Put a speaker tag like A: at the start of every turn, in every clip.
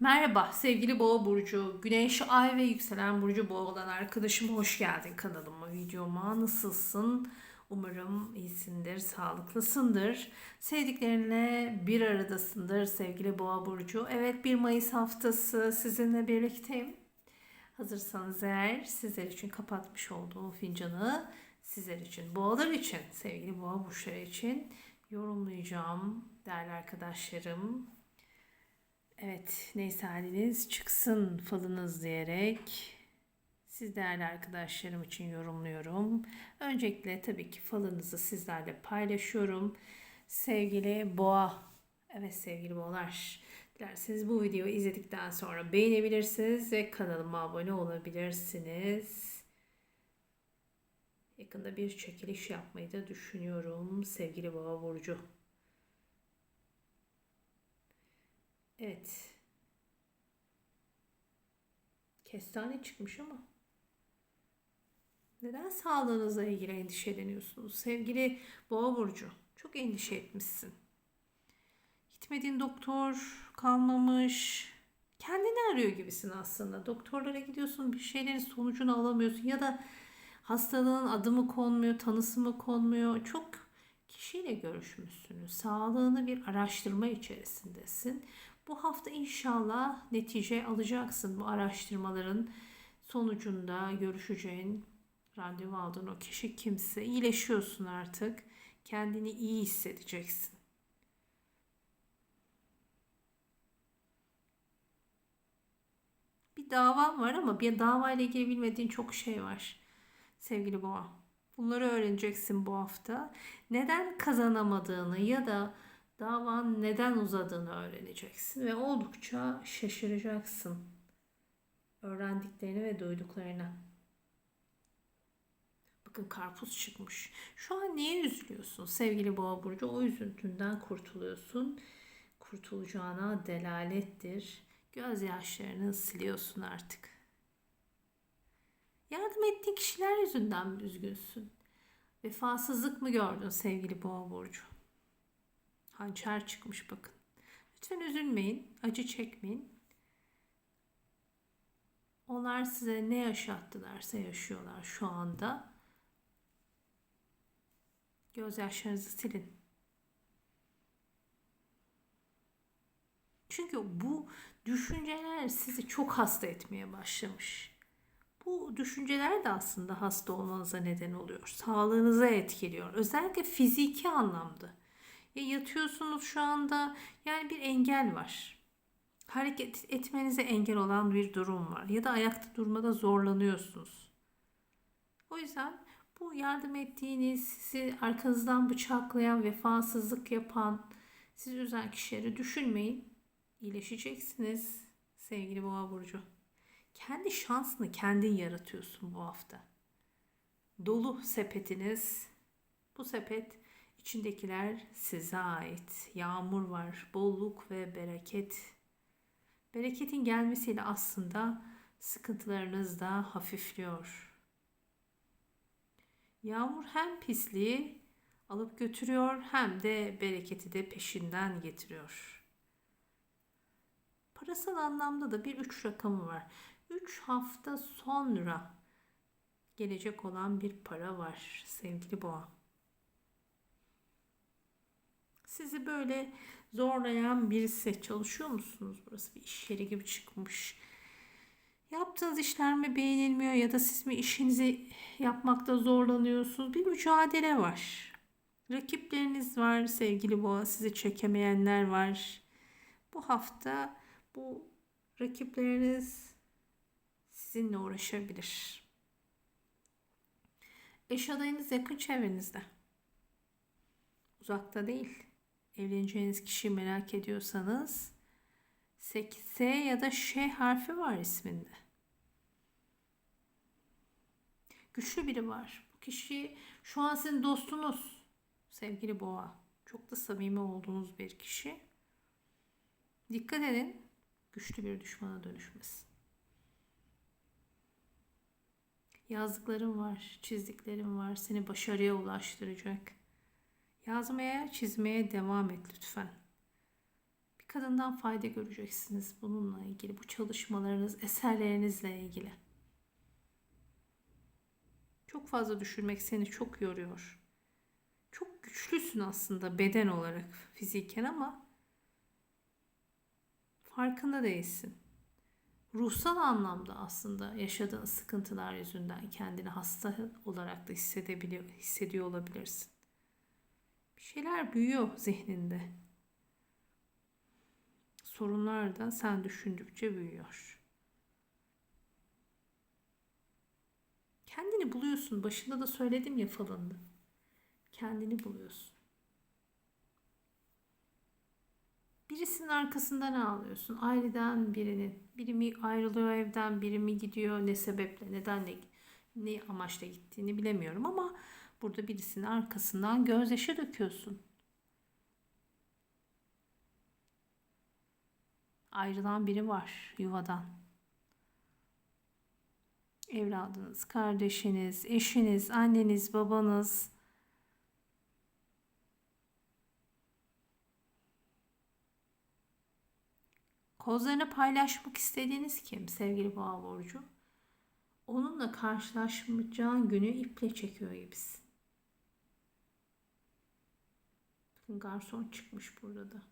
A: Merhaba sevgili Boğa burcu, Güneş, Ay ve yükselen burcu Boğa olan arkadaşım hoş geldin kanalıma, videoma. Nasılsın? Umarım iyisindir, sağlıklısındır. Sevdiklerinle bir aradasındır sevgili Boğa burcu. Evet 1 Mayıs haftası sizinle birlikteyim. Hazırsanız eğer sizler için kapatmış olduğum fincanı sizler için, boğalar için, sevgili boğa burçları için yorumlayacağım değerli arkadaşlarım. Evet, neyse haliniz çıksın falınız diyerek siz değerli arkadaşlarım için yorumluyorum. Öncelikle tabii ki falınızı sizlerle paylaşıyorum. Sevgili boğa, evet sevgili boğalar, dilerseniz bu videoyu izledikten sonra beğenebilirsiniz ve kanalıma abone olabilirsiniz. Yakında bir çekiliş yapmayı da düşünüyorum sevgili boğa burcu. Evet. Kestane çıkmış ama. Neden sağlığınızla ilgili endişeleniyorsunuz? Sevgili Boğa burcu, çok endişe etmişsin. Gitmediğin doktor kalmamış. Kendini arıyor gibisin aslında. Doktorlara gidiyorsun, bir şeylerin sonucunu alamıyorsun ya da hastalığın adı mı konmuyor, tanısı mı konmuyor. Çok kişiyle görüşmüşsünüz. Sağlığını bir araştırma içerisindesin. Bu hafta inşallah netice alacaksın bu araştırmaların sonucunda görüşeceğin, randevu aldığın o kişi kimse. iyileşiyorsun artık. Kendini iyi hissedeceksin. Bir davan var ama bir dava ile ilgili bilmediğin çok şey var. Sevgili boğa. Bunları öğreneceksin bu hafta. Neden kazanamadığını ya da davan neden uzadığını öğreneceksin ve oldukça şaşıracaksın. Öğrendiklerini ve duyduklarına. Bakın karpuz çıkmış. Şu an niye üzülüyorsun sevgili boğa burcu? O üzüntünden kurtuluyorsun. Kurtulacağına delalettir. Gözyaşlarını siliyorsun artık. Yardım ettiğin kişiler yüzünden mi üzgünsün? Vefasızlık mı gördün sevgili boğa burcu? Hançer çıkmış bakın. Lütfen üzülmeyin, acı çekmeyin. Onlar size ne yaşattılarsa yaşıyorlar şu anda. Gözyaşlarınızı silin. Çünkü bu düşünceler sizi çok hasta etmeye başlamış. Bu düşünceler de aslında hasta olmanıza neden oluyor. Sağlığınıza etkiliyor. Özellikle fiziki anlamda. Ya yatıyorsunuz şu anda yani bir engel var. Hareket etmenize engel olan bir durum var. Ya da ayakta durmada zorlanıyorsunuz. O yüzden bu yardım ettiğiniz, sizi arkanızdan bıçaklayan, vefasızlık yapan, sizi üzen kişileri düşünmeyin. İyileşeceksiniz sevgili boğa burcu. Kendi şansını kendin yaratıyorsun bu hafta. Dolu sepetiniz. Bu sepet içindekiler size ait. Yağmur var, bolluk ve bereket. Bereketin gelmesiyle aslında sıkıntılarınız da hafifliyor. Yağmur hem pisliği alıp götürüyor hem de bereketi de peşinden getiriyor. Parasal anlamda da bir üç rakamı var. 3 hafta sonra gelecek olan bir para var sevgili boğa. Sizi böyle zorlayan birisi çalışıyor musunuz? Burası bir iş yeri gibi çıkmış. Yaptığınız işler mi beğenilmiyor ya da siz mi işinizi yapmakta zorlanıyorsunuz? Bir mücadele var. Rakipleriniz var sevgili boğa. Sizi çekemeyenler var. Bu hafta bu rakipleriniz sizinle uğraşabilir. Eş adayınız yakın çevrenizde. Uzakta değil. Evleneceğiniz kişiyi merak ediyorsanız S ya da Ş harfi var isminde. Güçlü biri var. Bu kişi şu an sizin dostunuz. Sevgili boğa. Çok da samimi olduğunuz bir kişi. Dikkat edin. Güçlü bir düşmana dönüşmesin. Yazdıklarım var, çizdiklerim var. Seni başarıya ulaştıracak. Yazmaya, çizmeye devam et lütfen. Bir kadından fayda göreceksiniz bununla ilgili. Bu çalışmalarınız, eserlerinizle ilgili. Çok fazla düşünmek seni çok yoruyor. Çok güçlüsün aslında beden olarak fiziken ama farkında değilsin. Ruhsal anlamda aslında yaşadığın sıkıntılar yüzünden kendini hasta olarak da hissedebiliyor, hissediyor olabilirsin. Bir şeyler büyüyor zihninde. Sorunlar da sen düşündükçe büyüyor. Kendini buluyorsun. Başında da söyledim ya falında. Kendini buluyorsun. Birisinin arkasından ağlıyorsun. Aileden birinin. Biri mi ayrılıyor evden, biri mi gidiyor. Ne sebeple, nedenle, ne amaçla gittiğini bilemiyorum ama burada birisinin arkasından gözyaşı döküyorsun. Ayrılan biri var yuvadan. Evladınız, kardeşiniz, eşiniz, anneniz, babanız, Kozlarını paylaşmak istediğiniz kim sevgili boğa burcu? Onunla karşılaşmayacağın günü iple çekiyor gibisin. Bakın garson çıkmış burada da.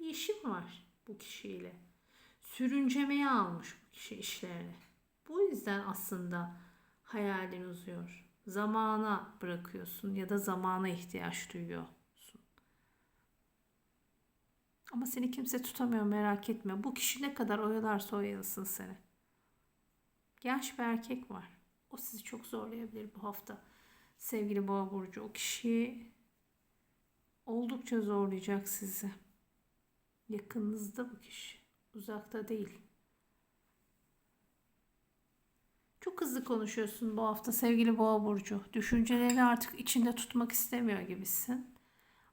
A: Bir işim var bu kişiyle. Sürüncemeye almış bu kişi işlerini. Bu yüzden aslında hayalin uzuyor. Zamana bırakıyorsun ya da zamana ihtiyaç duyuyor. Ama seni kimse tutamıyor merak etme. Bu kişi ne kadar oyalarsa oyalasın seni. Genç bir erkek var. O sizi çok zorlayabilir bu hafta. Sevgili boğa burcu o kişi oldukça zorlayacak sizi. Yakınınızda bu kişi. Uzakta değil. Çok hızlı konuşuyorsun bu hafta sevgili boğa burcu. Düşüncelerini artık içinde tutmak istemiyor gibisin.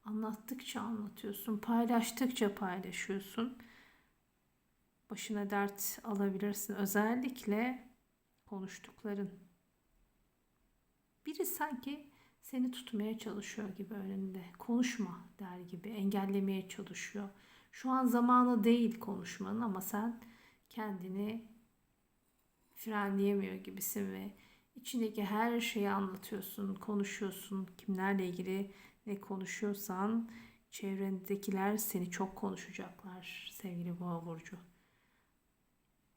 A: Anlattıkça anlatıyorsun, paylaştıkça paylaşıyorsun. Başına dert alabilirsin. Özellikle konuştukların. Biri sanki seni tutmaya çalışıyor gibi önünde. Konuşma der gibi engellemeye çalışıyor. Şu an zamanı değil konuşmanın ama sen kendini frenleyemiyor gibisin ve içindeki her şeyi anlatıyorsun, konuşuyorsun. Kimlerle ilgili ne konuşuyorsan çevrendekiler seni çok konuşacaklar sevgili boğa burcu.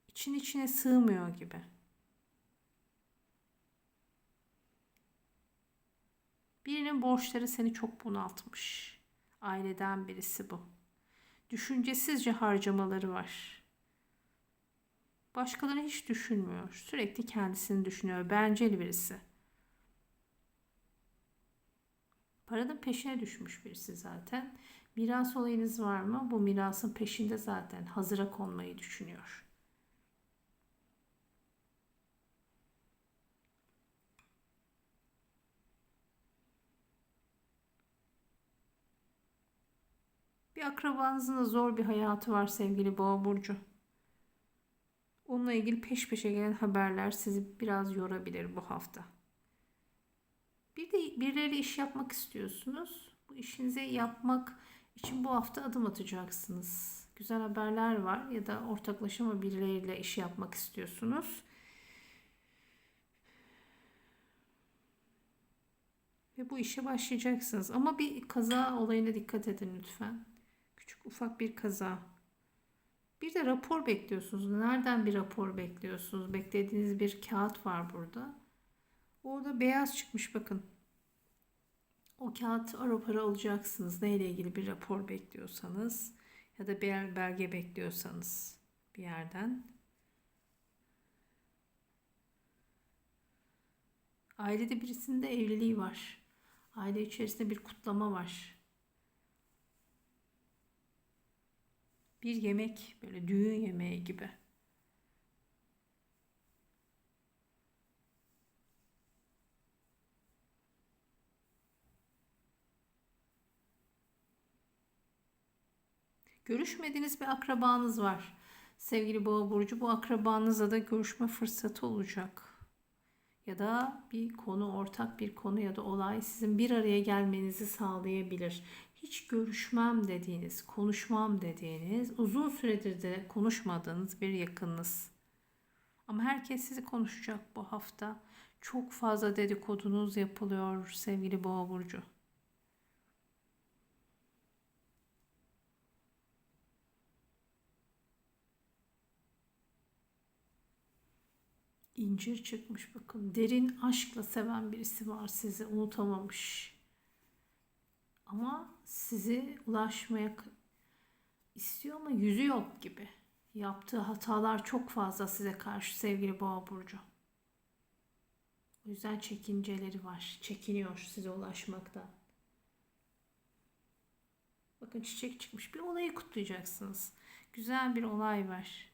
A: İçin içine sığmıyor gibi. Birinin borçları seni çok bunaltmış. Aileden birisi bu. Düşüncesizce harcamaları var. Başkalarını hiç düşünmüyor. Sürekli kendisini düşünüyor. Bencil birisi. Paranın peşine düşmüş birisi zaten. Miras olayınız var mı? Bu mirasın peşinde zaten hazıra konmayı düşünüyor. Bir akrabanızın da zor bir hayatı var sevgili Boğa burcu. Onunla ilgili peş peşe gelen haberler sizi biraz yorabilir bu hafta. Bir de birileri iş yapmak istiyorsunuz. Bu işinizi yapmak için bu hafta adım atacaksınız. Güzel haberler var ya da ortaklaşa birileriyle iş yapmak istiyorsunuz. Ve bu işe başlayacaksınız. Ama bir kaza olayına dikkat edin lütfen. Ufak bir kaza. Bir de rapor bekliyorsunuz. Nereden bir rapor bekliyorsunuz? Beklediğiniz bir kağıt var burada. Orada beyaz çıkmış bakın. O kağıt raporu alacaksınız. Neyle ilgili bir rapor bekliyorsanız ya da bir belge bekliyorsanız bir yerden. Ailede birisinin de evliliği var. Aile içerisinde bir kutlama var. Bir yemek böyle düğün yemeği gibi. Görüşmediğiniz bir akrabanız var. Sevgili Boğa burcu bu akrabanızla da görüşme fırsatı olacak. Ya da bir konu, ortak bir konu ya da olay sizin bir araya gelmenizi sağlayabilir. Hiç görüşmem dediğiniz, konuşmam dediğiniz, uzun süredir de konuşmadığınız bir yakınınız. Ama herkes sizi konuşacak bu hafta. Çok fazla dedikodunuz yapılıyor sevgili Boğa burcu. İncir çıkmış bakın. Derin aşkla seven birisi var sizi unutamamış. Ama sizi ulaşmaya istiyor ama yüzü yok gibi. Yaptığı hatalar çok fazla size karşı sevgili Boğa burcu. O yüzden çekinceleri var. Çekiniyor size ulaşmaktan. Bakın çiçek çıkmış. Bir olayı kutlayacaksınız. Güzel bir olay var.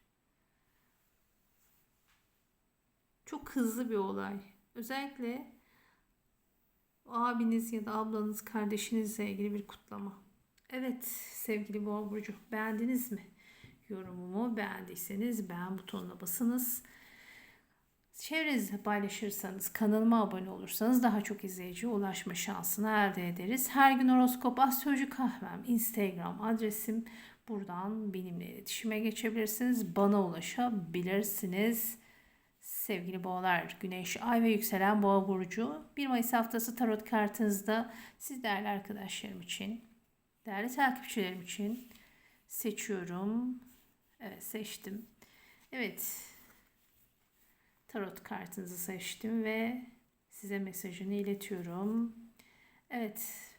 A: Çok hızlı bir olay. Özellikle abiniz ya da ablanız, kardeşinizle ilgili bir kutlama. Evet sevgili Boğa Burcu beğendiniz mi? Yorumumu beğendiyseniz beğen butonuna basınız. Çevrenizde paylaşırsanız, kanalıma abone olursanız daha çok izleyiciye ulaşma şansını elde ederiz. Her gün horoskop astroloji kahvem Instagram adresim. Buradan benimle iletişime geçebilirsiniz. Bana ulaşabilirsiniz. Sevgili boğalar, güneş, ay ve yükselen boğa burcu 1 Mayıs haftası tarot kartınızda siz değerli arkadaşlarım için, değerli takipçilerim için seçiyorum. Evet seçtim. Evet tarot kartınızı seçtim ve size mesajını iletiyorum. Evet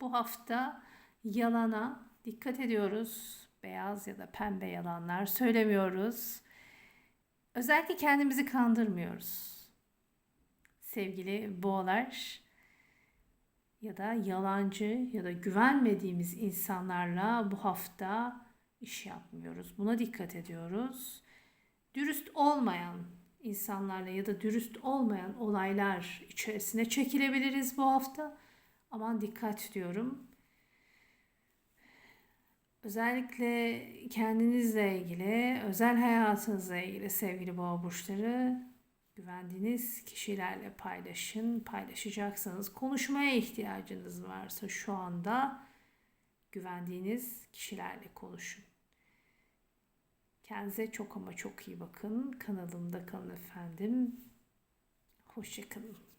A: bu hafta yalana dikkat ediyoruz. Beyaz ya da pembe yalanlar söylemiyoruz. Özellikle kendimizi kandırmıyoruz. Sevgili boğalar ya da yalancı ya da güvenmediğimiz insanlarla bu hafta iş yapmıyoruz. Buna dikkat ediyoruz. Dürüst olmayan insanlarla ya da dürüst olmayan olaylar içerisine çekilebiliriz bu hafta. Aman dikkat diyorum. Özellikle kendinizle ilgili, özel hayatınızla ilgili sevgili boğa burçları güvendiğiniz kişilerle paylaşın. Paylaşacaksanız konuşmaya ihtiyacınız varsa şu anda güvendiğiniz kişilerle konuşun. Kendinize çok ama çok iyi bakın. Kanalımda kalın efendim. Hoşçakalın.